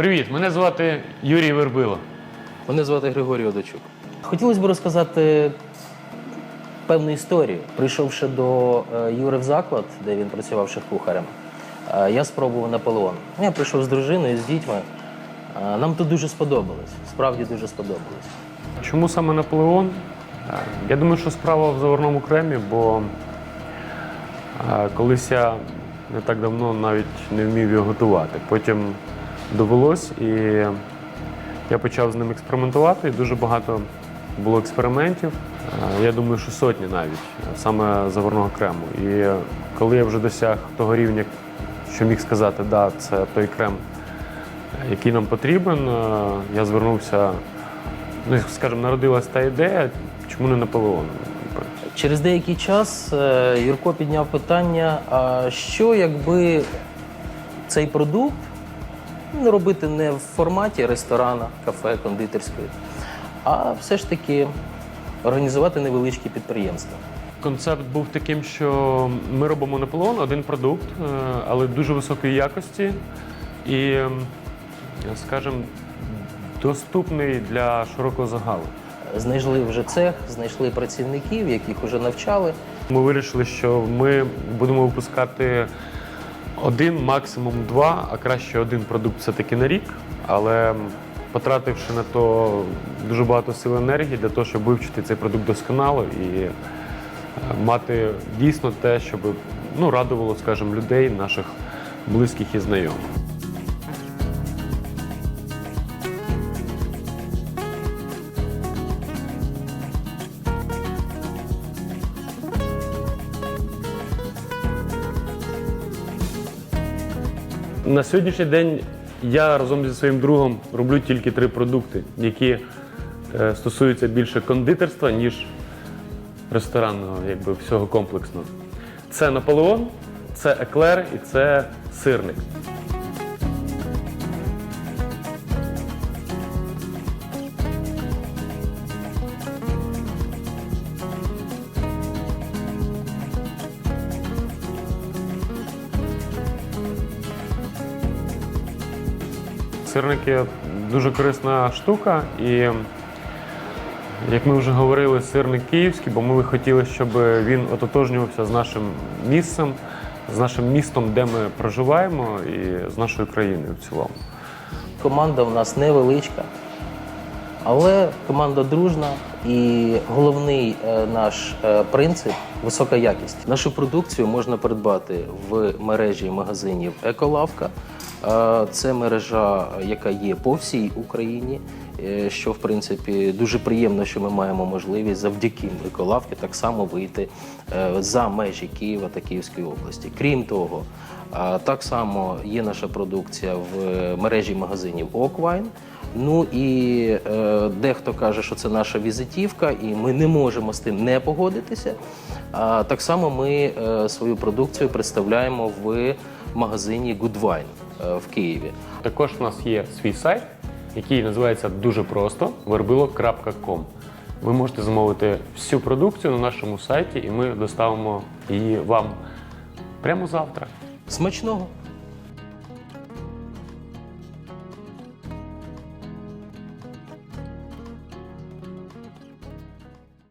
Привіт, мене звати Юрій Вербило. Мене звати Григорій Одачук. Хотілося б розказати певну історію. Прийшовши до е, Юри в заклад, де він працював шеф-кухарем, е, я спробував Наполеон. Я прийшов з дружиною, з дітьми. Е, Нам тут дуже сподобалось. Справді дуже сподобалось. Чому саме Наполеон? Я думаю, що справа в заварному кремі, бо колись я не так давно навіть не вмів його готувати. Потім довелось, і я почав з ним експериментувати, і дуже багато було експериментів. Е, Я думаю, що сотні навіть е, саме заварного крему. І коли я вже досяг того рівня, що міг сказати, да, це той крем, який нам потрібен, е, я звернувся ну, скажімо, народилась та ідея, чому не Наполеон? Через деякий час Юрко підняв питання: а що якби цей продукт робити не в форматі ресторана, кафе, кондитерської, а все ж таки організувати невеличкі підприємства. Концепт був таким, що ми робимо Наполеон, один продукт, е, але дуже високої якості і, скажімо, доступний для широкого загалу. Знайшли вже цех, знайшли працівників, яких вже навчали. Ми вирішили, що ми будемо випускати один, максимум два, а краще один продукт все-таки на рік. Але потративши на то дуже багато сил і енергії для того, щоб вивчити цей продукт досконало і е, мати дійсно те, щоб ну, радувало, скажімо, людей, наших близьких і знайомих. На сьогоднішній день я разом зі своїм другом роблю тільки три продукти, які е, стосуються більше кондитерства, ніж ресторанного, якби всього комплексного. Це Наполеон, це еклер і це сирник. Сирники дуже корисна штука, і як ми вже говорили, сирник київський, бо ми хотіли, щоб він ототожнювався з нашим місцем, з нашим містом, де ми проживаємо, і з нашою країною в цілому. Команда у нас невеличка, але команда дружна. І головний е, наш е, принцип висока якість. Нашу продукцію можна придбати в мережі магазинів Еколавка. Е, Це мережа, яка є по всій Україні. Що в принципі дуже приємно, що ми маємо можливість завдяки еколавки так само вийти за межі Києва та Київської області. Крім того, Так само є наша продукція в мережі магазинів Оквайн. Ну і е, дехто каже, що це наша візитівка, і ми не можемо з тим не погодитися. А так само ми е, свою продукцію представляємо в магазині Goodwine е, в Києві. Також у нас є свій сайт, який називається дуже просто verbilo.com. Ви можете замовити всю продукцію на нашому сайті, і ми доставимо її вам прямо завтра. Смачного!